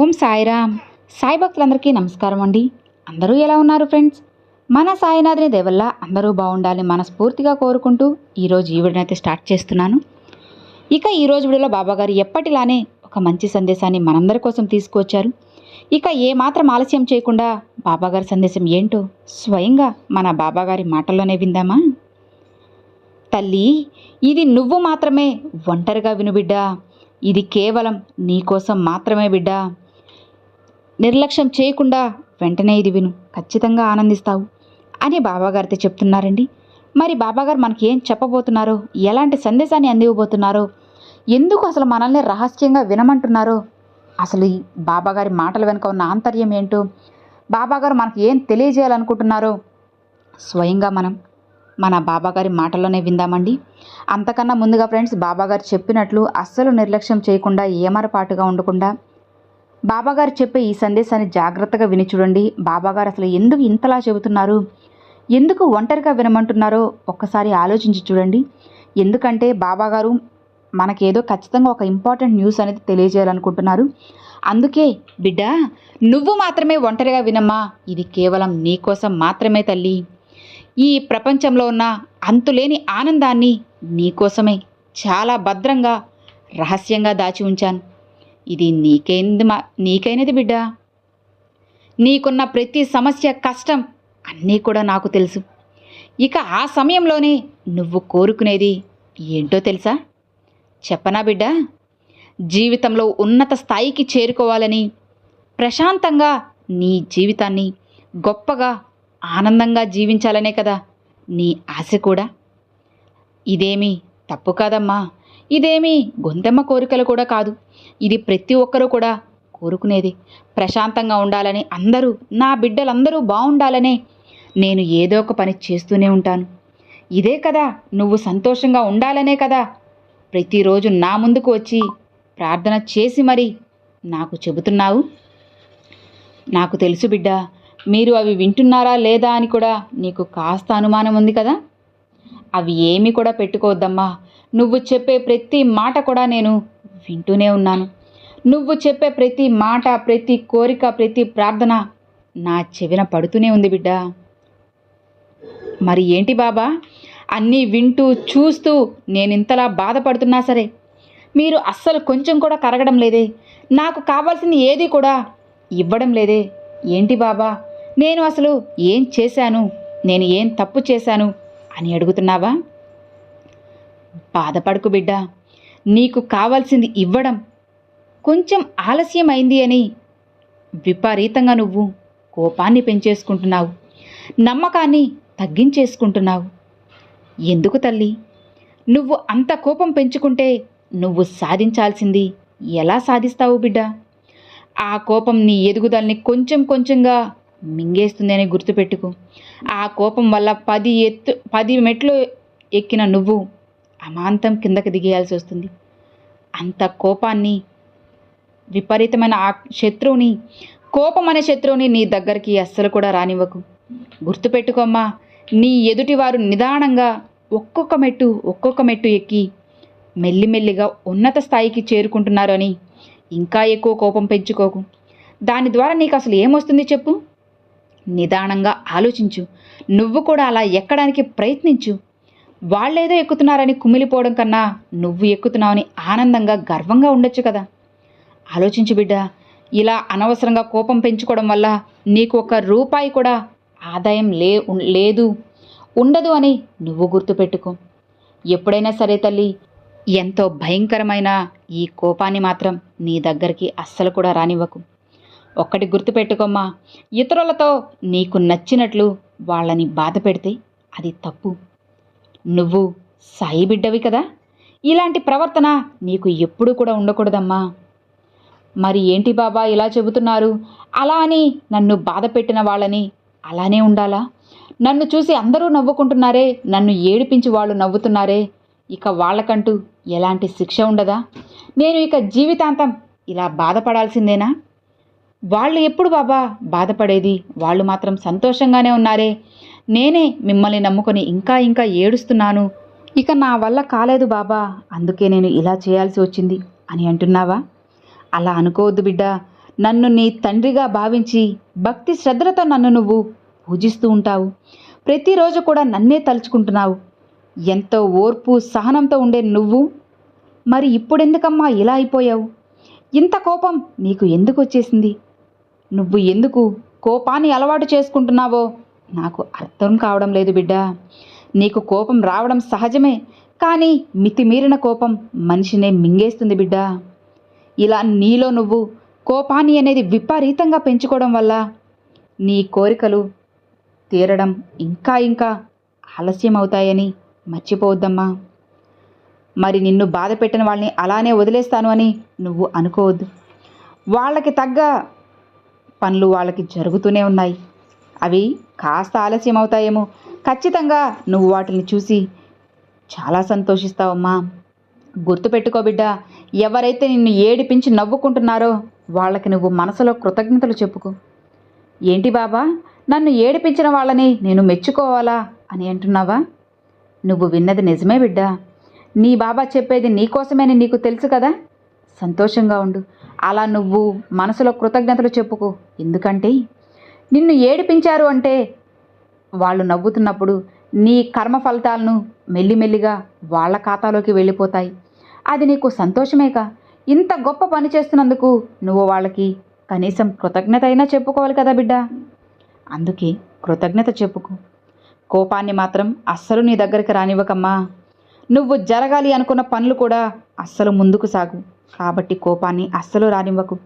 ఓం సాయిరామ్. సాయి భక్తులందరికీ నమస్కారం అండి. అందరూ ఎలా ఉన్నారు ఫ్రెండ్స్? మన సాయినాథుని దేవల్ల అందరూ బాగుండాలని మనస్ఫూర్తిగా కోరుకుంటూ ఈరోజు ఈ వీడియోనైతే స్టార్ట్ చేస్తున్నాను. ఇక ఈరోజు వీడియోలో బాబాగారు ఎప్పటిలానే ఒక మంచి సందేశాన్ని మనందరి కోసం తీసుకువచ్చారు. ఇక ఏ మాత్రం ఆలస్యం చేయకుండా బాబాగారి సందేశం ఏంటో స్వయంగా మన బాబాగారి మాటల్లోనే విందామా? తల్లి ఇది నువ్వు మాత్రమే ఒంటరిగా విను బిడ్డా. ఇది కేవలం నీకోసం మాత్రమే బిడ్డా. నిర్లక్ష్యం చేయకుండా వెంటనే ఇది విను. ఖచ్చితంగా ఆనందిస్తావు అని బాబాగారితో చెప్తున్నారండి. మరి బాబాగారు మనకి ఏం చెప్పబోతున్నారో ఎలాంటి సందేశాన్ని అందివ్వబోతున్నారో ఎందుకు అసలు మనల్ని రహస్యంగా వినమంటున్నారో అసలు ఈ బాబాగారి మాటల వెనుక ఉన్న ఆంతర్యం ఏంటో బాబాగారు మనకి ఏం తెలియజేయాలనుకుంటున్నారో స్వయంగా మనం మన బాబాగారి మాటల్లోనే విందామండి. అంతకన్నా ముందుగా ఫ్రెండ్స్ బాబాగారు చెప్పినట్లు అస్సలు నిర్లక్ష్యం చేయకుండా ఏమరపాటుగా ఉండకుండా బాబాగారు చెప్పే ఈ సందేశాన్ని జాగ్రత్తగా విని చూడండి. బాబాగారు అసలు ఎందుకు ఇంతలా చెబుతున్నారు? ఎందుకు ఒంటరిగా వినమంటున్నారో ఒక్కసారి ఆలోచించి చూడండి. ఎందుకంటే బాబాగారు మనకేదో ఖచ్చితంగా ఒక ఇంపార్టెంట్ న్యూస్ అనేది తెలియజేయాలనుకుంటున్నారు. అందుకే బిడ్డ నువ్వు మాత్రమే ఒంటరిగా వినమ్మా. ఇది కేవలం నీకోసం మాత్రమే తల్లి. ఈ ప్రపంచంలో ఉన్న అంతులేని ఆనందాన్ని నీకోసమే చాలా భద్రంగా రహస్యంగా దాచి ఉంచాను. ఇది నీకైంది మా నీకైనది బిడ్డ? నీకున్న ప్రతి సమస్య కష్టం అన్నీ కూడా నాకు తెలుసు. ఇక ఆ సమయంలోనే నువ్వు కోరుకునేది ఏంటో తెలుసా? చెప్పనా బిడ్డ? జీవితంలో ఉన్నత స్థాయికి చేరుకోవాలని ప్రశాంతంగా నీ జీవితాన్ని గొప్పగా ఆనందంగా జీవించాలనే కదా నీ ఆశ కూడా. ఇదేమీ తప్పు కాదమ్మా. ఇదేమీ గొంతెమ్మ కోరికలు కూడా కాదు. ఇది ప్రతి ఒక్కరూ కూడా కోరుకునేది. ప్రశాంతంగా ఉండాలని అందరూ నా బిడ్డలందరూ బాగుండాలనే నేను ఏదో ఒక పని చేస్తూనే ఉంటాను. ఇదే కదా నువ్వు సంతోషంగా ఉండాలనే కదా. ప్రతిరోజు నా ముందుకు వచ్చి ప్రార్థన చేసి మరి నాకు చెబుతున్నావు? నాకు తెలుసు బిడ్డ మీరు అవి వింటున్నారా లేదా అని కూడా నీకు కాస్త అనుమానం ఉంది కదా. అవి ఏమీ కూడా పెట్టుకోవద్దమ్మా. నువ్వు చెప్పే ప్రతి మాట కూడా నేను వింటూనే ఉన్నాను. నువ్వు చెప్పే ప్రతి మాట ప్రతి కోరిక ప్రతి ప్రార్థన నా చెవిన పడుతూనే ఉంది బిడ్డ. మరి ఏంటి బాబా? అన్నీ వింటూ చూస్తూ నేను ఇంతలా బాధపడుతున్నా సరే మీరు అస్సలు కొంచెం కూడా కరగడం లేదే. నాకు కావాల్సింది ఏది కూడా ఇవ్వడం లేదే. ఏంటి బాబా? నేను అసలు ఏం చేశాను? నేను ఏం తప్పు చేశాను? అని అడుగుతున్నావా? బాధపడకు బిడ్డ. నీకు కావాల్సింది ఇవ్వడం. కొంచెం ఆలస్యం అయింది అని విపరీతంగా నువ్వు కోపాన్ని పెంచేసుకుంటున్నావు. నమ్మకాన్ని తగ్గించేసుకుంటున్నావు. ఎందుకు తల్లి? నువ్వు అంత కోపం పెంచుకుంటే నువ్వు సాధించాల్సింది ఎలా సాధిస్తావు బిడ్డ? ఆ కోపం నీ ఎదుగుదలని కొంచెం కొంచెంగా మింగేస్తుందని గుర్తుపెట్టుకు. ఆ కోపం వల్ల పది ఎత్తు పది మెట్లు ఎక్కిన నువ్వు అమాంతం కిందకి దిగేయాల్సి వస్తుంది. అంత కోపాన్ని విపరీతమైన ఆ శత్రువుని కోపం అనే శత్రువుని నీ దగ్గరికి అస్సలు కూడా రానివ్వకు. గుర్తుపెట్టుకోమ్మా నీ ఎదుటివారు నిదానంగా ఒక్కొక్క మెట్టు ఒక్కొక్క మెట్టు ఎక్కి మెల్లిమెల్లిగా ఉన్నత స్థాయికి చేరుకుంటున్నారు అని ఇంకా ఎక్కువ కోపం పెంచుకోకు. దాని ద్వారా నీకు అసలు ఏమొస్తుంది చెప్పు? నిదానంగా ఆలోచించు. నువ్వు కూడా అలా ఎక్కడానికి ప్రయత్నించు. వాళ్ళేదో ఎక్కుతున్నారని కుమిలిపోవడం కన్నా నువ్వు ఎక్కుతున్నావని ఆనందంగా గర్వంగా ఉండొచ్చు కదా. ఆలోచించు బిడ్డ ఇలా అనవసరంగా కోపం పెంచుకోవడం వల్ల నీకు ఒక రూపాయి కూడా ఆదాయం లే లేదు. ఉండదు అని నువ్వు గుర్తుపెట్టుకో. ఎప్పుడైనా సరే తల్లి ఎంతో భయంకరమైన ఈ కోపాన్ని మాత్రం నీ దగ్గరికి అస్సలు కూడా రానివ్వకు. ఒక్కటి గుర్తుపెట్టుకోమ్మా ఇతరులతో నీకు నచ్చినట్లు వాళ్ళని బాధ పెడితే అది తప్పు. నువ్వు సాయి బిడ్డవి కదా? ఇలాంటి ప్రవర్తన నీకు ఎప్పుడూ కూడా ఉండకూడదమ్మా. మరి ఏంటి బాబా ఇలా చెబుతున్నారు? అలా అని నన్ను బాధ పెట్టిన వాళ్ళని అలానే ఉండాలా? నన్ను చూసి అందరూ నవ్వుకుంటున్నారే నన్ను ఏడిపించి వాళ్ళు నవ్వుతున్నారే ఇక వాళ్ళకంటూ ఎలాంటి శిక్ష ఉండదా? నేను ఇక జీవితాంతం ఇలా బాధపడాల్సిందేనా? వాళ్ళు ఎప్పుడు బాబా బాధపడేది? వాళ్ళు మాత్రం సంతోషంగానే ఉన్నారే నేనే మిమ్మల్ని నమ్ముకొని ఇంకా ఇంకా ఏడుస్తున్నాను. ఇక నా వల్ల కాలేదు బాబా అందుకే నేను ఇలా చేయాల్సి వచ్చింది అని అంటున్నావా? అలా అనుకోవద్దు బిడ్డ. నన్ను నీ తండ్రిగా భావించి భక్తి శ్రద్ధలతో నన్ను నువ్వు పూజిస్తూ ఉంటావు. ప్రతిరోజు కూడా నన్నే తలుచుకుంటున్నావు. ఎంతో ఓర్పు సహనంతో ఉండే నువ్వు. మరి ఇప్పుడెందుకమ్మా ఇలా అయిపోయావు? ఇంత కోపం నీకు ఎందుకు వచ్చేసింది? నువ్వు ఎందుకు కోపాన్ని అలవాటు చేసుకుంటున్నావో నాకు అర్థం కావడం లేదు బిడ్డ. నీకు కోపం రావడం సహజమే కానీ మితిమీరిన కోపం మనిషినే మింగేస్తుంది బిడ్డ. ఇలా నీలో నువ్వు కోపాన్ని అనేది విపరీతంగా పెంచుకోవడం వల్ల నీ కోరికలు తీరడం ఇంకా ఇంకా ఆలస్యం అవుతాయని మర్చిపోవద్దమ్మా. మరి నిన్ను బాధ పెట్టిన వాళ్ళని అలానే వదిలేస్తాను అని నువ్వు అనుకోవద్దు. వాళ్ళకి తగ్గ పనులు వాళ్ళకి జరుగుతూనే ఉన్నాయి. అవి కాస్త ఆలస్యం అవుతాయేమో ఖచ్చితంగా నువ్వు వాటిని చూసి చాలా సంతోషిస్తావమ్మా. గుర్తుపెట్టుకో బిడ్డ ఎవరైతే నిన్ను ఏడిపించి నవ్వుకుంటున్నారో వాళ్ళకి నువ్వు మనసులో కృతజ్ఞతలు చెప్పుకో. ఏంటి బాబా నన్ను ఏడిపించిన వాళ్ళని నేను మెచ్చుకోవాలా అని అంటున్నావా? నువ్వు విన్నది నిజమే బిడ్డ. నీ బాబా చెప్పేది నీకోసమేని నీకు తెలుసు కదా? సంతోషంగా ఉండు. అలా నువ్వు మనసులో కృతజ్ఞతలు చెప్పుకో. ఎందుకంటే నిన్ను ఏడిపించారు అంటే? వాళ్ళు నవ్వుతున్నప్పుడు నీ కర్మ ఫలితాలను మెల్లిమెల్లిగా వాళ్ళ ఖాతాలోకి వెళ్ళిపోతాయి. అది నీకు సంతోషమేక ఇంత గొప్ప పని చేస్తున్నందుకు నువ్వు వాళ్ళకి కనీసం కృతజ్ఞత అయినా చెప్పుకోవాలి కదా బిడ్డ? అందుకే కృతజ్ఞత చెప్పుకో. కోపాన్ని మాత్రం అస్సలు నీ దగ్గరికి రానివ్వకమ్మా. నువ్వు జరగాలి అనుకున్న పనులు కూడా అస్సలు ముందుకు సాగు. కాబట్టి కోపాన్ని అస్సలు రానివ్వకు.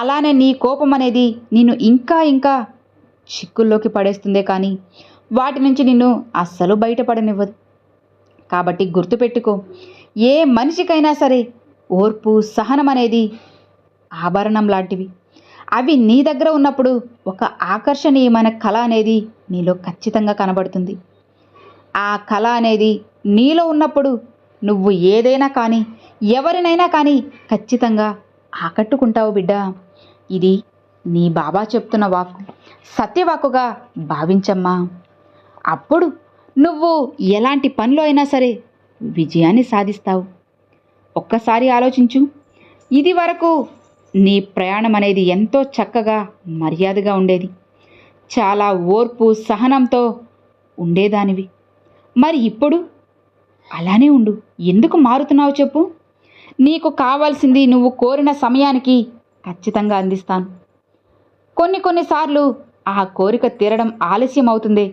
అలానే నీ కోపం అనేది నిన్ను ఇంకా ఇంకా చిక్కుల్లోకి పడేస్తుందే కానీ వాటి నుంచి నిన్ను అస్సలు బయటపడనివ్వదు. కాబట్టి గుర్తుపెట్టుకో ఏ మనిషికైనా సరే ఓర్పు సహనం అనేది ఆభరణం లాంటివి. అవి నీ దగ్గర ఉన్నప్పుడు ఒక ఆకర్షణీయమైన కళ అనేది నీలో ఖచ్చితంగా కనబడుతుంది. ఆ కళ అనేది నీలో ఉన్నప్పుడు నువ్వు ఏదైనా కానీ ఎవరినైనా కానీ ఖచ్చితంగా ఆకట్టుకుంటావు బిడ్డ. ఇది నీ బాబా చెప్తున్న వాక్కు. సత్యవాక్కుగా భావించమ్మా. అప్పుడు నువ్వు ఎలాంటి పనిలో అయినా సరే విజయాన్ని సాధిస్తావు. ఒక్కసారి ఆలోచించు. ఇది వరకు నీ ప్రయాణం అనేది ఎంతో చక్కగా మర్యాదగా ఉండేది. చాలా ఓర్పు సహనంతో ఉండేదానివి. మరి ఇప్పుడు అలానే ఉండు. ఎందుకు మారుతున్నావు చెప్పు. నీకు కావాల్సింది నువ్వు కోరిన సమయానికి ఖచ్చితంగా అందిస్తాను. కొన్ని కొన్నిసార్లు ఆ కోరిక తీరడం ఆలస్యం అవుతుంది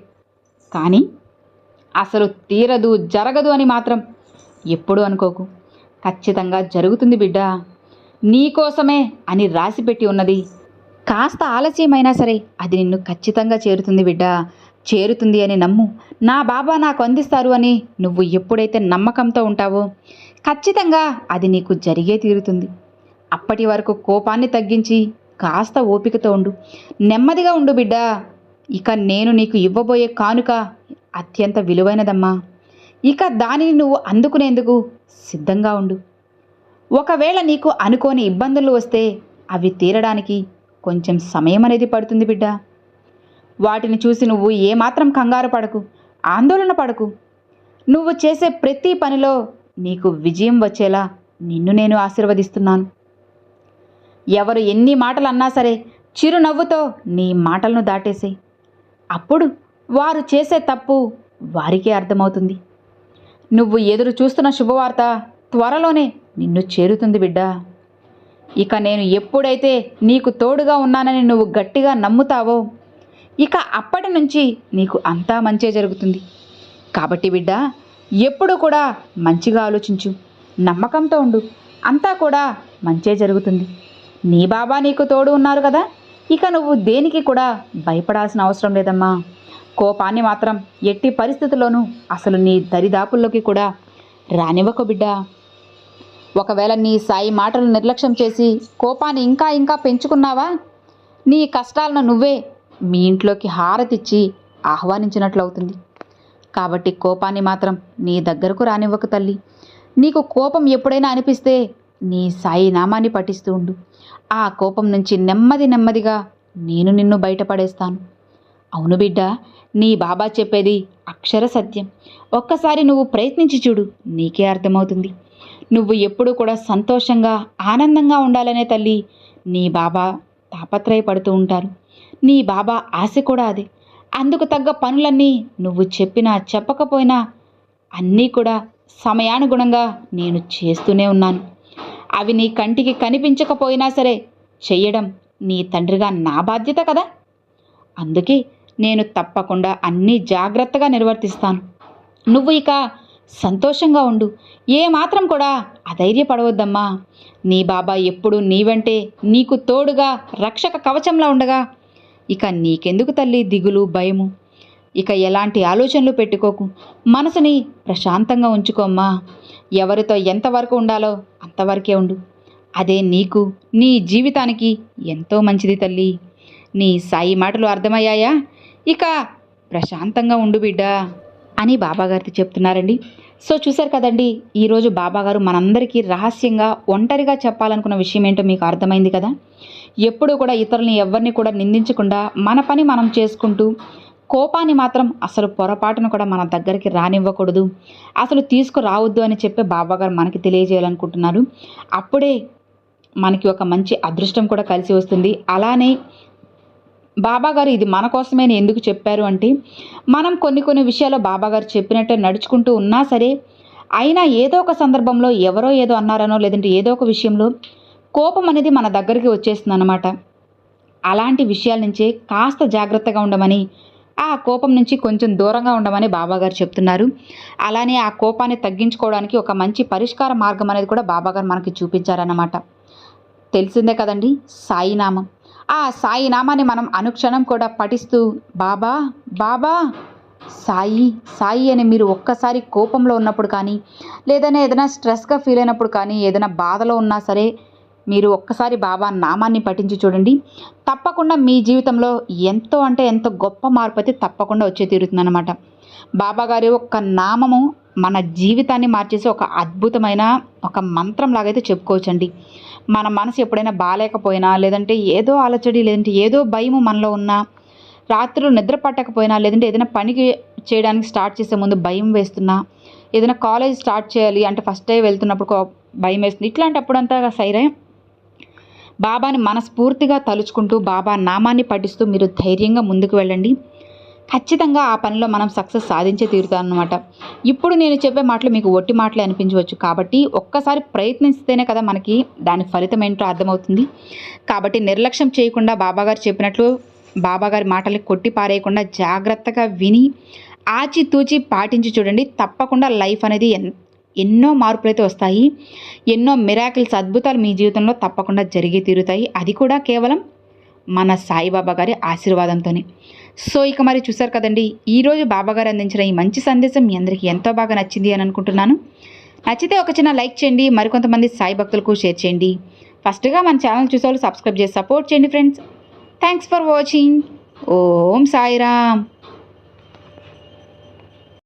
కానీ అసలు తీరదు జరగదు అని మాత్రం ఎప్పుడు అనుకోకు. ఖచ్చితంగా జరుగుతుంది బిడ్డ. నీకోసమే అని రాసిపెట్టి ఉన్నది. కాస్త ఆలస్యమైనా సరే అది నిన్ను ఖచ్చితంగా చేరుతుంది బిడ్డ. చేరుతుంది అని నమ్ము. నా బాబా నాకు అందిస్తారు అని నువ్వు ఎప్పుడైతే నమ్మకంతో ఉంటావో ఖచ్చితంగా అది నీకు జరిగే తీరుతుంది. అప్పటి వరకు కోపాన్ని తగ్గించి కాస్త ఓపికతో ఉండు. నెమ్మదిగా ఉండు బిడ్డ. ఇక నేను నీకు ఇవ్వబోయే కానుక అత్యంత విలువైనదమ్మా. ఇక దానిని నువ్వు అందుకునేందుకు సిద్ధంగా ఉండు. ఒకవేళ నీకు అనుకోని ఇబ్బందులు వస్తే అవి తీరడానికి కొంచెం సమయం అనేది పడుతుంది బిడ్డ. వాటిని చూసి నువ్వు ఏమాత్రం కంగారు పడకు ఆందోళన పడకు. నువ్వు చేసే ప్రతి పనిలో నీకు విజయం వచ్చేలా నిన్ను నేను ఆశీర్వదిస్తున్నాను. ఎవరు ఎన్ని మాటలు అన్నా సరే చిరునవ్వుతో నీ మాటలను దాటేసే. అప్పుడు వారు చేసే తప్పు వారికే అర్థమవుతుంది. నువ్వు ఎదురు చూస్తున్న శుభవార్త త్వరలోనే నిన్ను చేరుతుంది బిడ్డ. ఇక నేను ఎప్పుడైతే నీకు తోడుగా ఉన్నానని నువ్వు గట్టిగా నమ్ముతావో ఇక అప్పటి నుంచి నీకు అంతా మంచే జరుగుతుంది. కాబట్టి బిడ్డ ఎప్పుడు కూడా మంచిగా ఆలోచించు. నమ్మకంతో ఉండు. అంతా కూడా మంచే జరుగుతుంది. నీ బాబా నీకు తోడు ఉన్నారు కదా. ఇక నువ్వు దేనికి కూడా భయపడాల్సిన అవసరం లేదమ్మా. కోపాన్ని మాత్రం ఎట్టి పరిస్థితుల్లోనూ అసలు నీ దరిదాపుల్లోకి కూడా రానివ్వకు బిడ్డ. ఒకవేళ నీ సాయి మాటలు నిర్లక్ష్యం చేసి కోపాన్ని ఇంకా ఇంకా పెంచుకున్నావా? నీ కష్టాలను నువ్వే మీ ఇంట్లోకి హారతిచ్చి ఆహ్వానించినట్లు అవుతుంది కాబట్టి కోపాన్ని మాత్రం నీ దగ్గరకు రానివ్వకు తల్లి. నీకు కోపం ఎప్పుడైనా అనిపిస్తే నీ సాయి నామాన్ని పఠిస్తూ ఉండు. ఆ కోపం నుంచి నెమ్మది నెమ్మదిగా నేను నిన్ను బయటపడేస్తాను. అవును బిడ్డ నీ బాబా చెప్పేది అక్షర సత్యం. ఒక్కసారి నువ్వు ప్రయత్నించి చూడు నీకే అర్థమవుతుంది. నువ్వు ఎప్పుడూ కూడా సంతోషంగా ఆనందంగా ఉండాలనే తల్లి నీ బాబా తాపత్రయపడుతూ ఉంటారు. నీ బాబా ఆశ కూడా అదే. అందుకు తగ్గ పనులన్నీ నువ్వు చెప్పినా చెప్పకపోయినా అన్నీ కూడా సమయానుగుణంగా నేను చేస్తూనే ఉన్నాను. అవి నీ కంటికి కనిపించకపోయినా సరే చెయ్యడం నీ తండ్రిగా నా బాధ్యత కదా? అందుకే నేను తప్పకుండా అన్నీ జాగ్రత్తగా నిర్వర్తిస్తాను. నువ్వు ఇక సంతోషంగా ఉండు. ఏ మాత్రం కూడా అధైర్యపడవద్దమ్మా. నీ బాబా ఎప్పుడు నీవంటే నీకు తోడుగా రక్షక కవచంలా ఉండగా ఇక నీకెందుకు తల్లి దిగులు భయము? ఇక ఎలాంటి ఆలోచనలు పెట్టుకోకు. మనసుని ప్రశాంతంగా ఉంచుకోమ్మా ఎవరితో ఎంతవరకు ఉండాలో అంతవరకే ఉండు. అదే నీకు నీ జీవితానికి ఎంతో మంచిది తల్లి. నీ సాయి మాటలు అర్థమయ్యాయా? ఇక ప్రశాంతంగా ఉండు బిడ్డా అని బాబాగారితో చెప్తున్నారండి. సో చూశారు కదండి ఈరోజు బాబాగారు మనందరికీ రహస్యంగా ఒంటరిగా చెప్పాలనుకున్న విషయం ఏంటో మీకు అర్థమైంది కదా? ఎప్పుడూ కూడా ఇతరులని ఎవరిని కూడా నిందించకుండా మన పని మనం చేసుకుంటూ కోపాన్ని మాత్రం అసలు పొరపాటును కూడా మన దగ్గరికి రానివ్వకూడదు. అసలు తీసుకురావద్దు అని చెప్పి బాబాగారు మనకి తెలియజేయాలనుకుంటున్నారు. అప్పుడే మనకి ఒక మంచి అదృష్టం కూడా కలిసి వస్తుంది. అలానే బాబాగారు ఇది మన కోసమే ఎందుకు చెప్పారు అంటే మనం కొన్ని కొన్ని విషయాల్లో బాబాగారు చెప్పినట్టే నడుచుకుంటూ ఉన్నా సరే అయినా ఏదో ఒక సందర్భంలో ఎవరో ఏదో అన్నారనో లేదంటే ఏదో ఒక విషయంలో కోపం అనేది మన దగ్గరికి వచ్చేస్తుంది అనమాట అలాంటి విషయాల నుంచే కాస్త జాగ్రత్తగా ఉండమని ఆ కోపం నుంచి కొంచెం దూరంగా ఉండమని బాబాగారు చెప్తున్నారు. అలానే ఆ కోపాన్ని తగ్గించుకోవడానికి ఒక మంచి పరిష్కార మార్గం అనేది కూడా బాబాగారు మనకి చూపించారన్నమాట. తెలిసిందే కదండి సాయినామం. ఆ సాయినామాన్ని మనం అనుక్షణం కూడా పఠిస్తూ బాబా బాబా సాయి సాయి అని మీరు ఒక్కసారి కోపంలో ఉన్నప్పుడు కానీ లేదన్నా ఏదైనా స్ట్రెస్గా ఫీల్ అయినప్పుడు కానీ ఏదైనా బాధలో ఉన్నా సరే మీరు ఒక్కసారి బాబా నామాన్ని పఠించి చూడండి. తప్పకుండా మీ జీవితంలో ఎంతో అంటే ఎంతో గొప్ప మార్పు అయితే తప్పకుండా వచ్చే తీరుతుందన్నమాట. బాబా గారి ఒక్క నామము మన జీవితాన్ని మార్చేసి ఒక అద్భుతమైన ఒక మంత్రం లాగైతే చెప్పుకోవచ్చండి. మన మనసు ఎప్పుడైనా బాగాలేకపోయినా లేదంటే ఏదో అలచడి లేదంటే ఏదో భయము మనలో ఉన్నా రాత్రులు నిద్ర పట్టకపోయినా లేదంటే ఏదైనా పనికి చేయడానికి స్టార్ట్ చేసే ముందు భయం వేస్తున్నా ఏదైనా కాలేజ్ స్టార్ట్ చేయాలి అంటే ఫస్ట్ డే వెళ్తున్నప్పుడు భయం వేస్తుంది. ఇట్లాంటప్పుడు అంతా సైరే బాబాని మనస్ఫూర్తిగా తలుచుకుంటూ బాబా నామాన్ని పఠిస్తూ మీరు ధైర్యంగా ముందుకు వెళ్ళండి. ఖచ్చితంగా ఆ పనిలో మనం సక్సెస్ సాధించే తీరుతానమాట ఇప్పుడు నేను చెప్పే మాటలు మీకు ఒట్టి మాటలే అనిపించవచ్చు. కాబట్టి ఒక్కసారి ప్రయత్నిస్తేనే కదా మనకి దాని ఫలితం ఏంటో అర్థమవుతుంది. కాబట్టి నిర్లక్ష్యం చేయకుండా బాబాగారు చెప్పినట్లు బాబాగారి మాటలు కొట్టి పారేయకుండా జాగ్రత్తగా విని ఆచితూచి పాటించి చూడండి. తప్పకుండా లైఫ్ అనేది ఎన్నో మార్పులు అయితే వస్తాయి. ఎన్నో మిరాకిల్స్ అద్భుతాలు మీ జీవితంలో తప్పకుండా జరిగి తీరుతాయి. అది కూడా కేవలం మన సాయిబాబా గారి ఆశీర్వాదంతోనే. సో ఇక మరి చూసారు కదండి ఈరోజు బాబాగారు అందించిన ఈ మంచి సందేశం మీ అందరికీ ఎంతో బాగా నచ్చింది అని అనుకుంటున్నాను. నచ్చితే ఒక చిన్న లైక్ చేయండి మరికొంతమంది సాయి భక్తులకు షేర్ చేయండి. ఫస్ట్గా మన ఛానల్ చూసే వాళ్ళు సబ్స్క్రైబ్ చేసి సపోర్ట్ చేయండి friends. Thanks for watching. Om Sairam.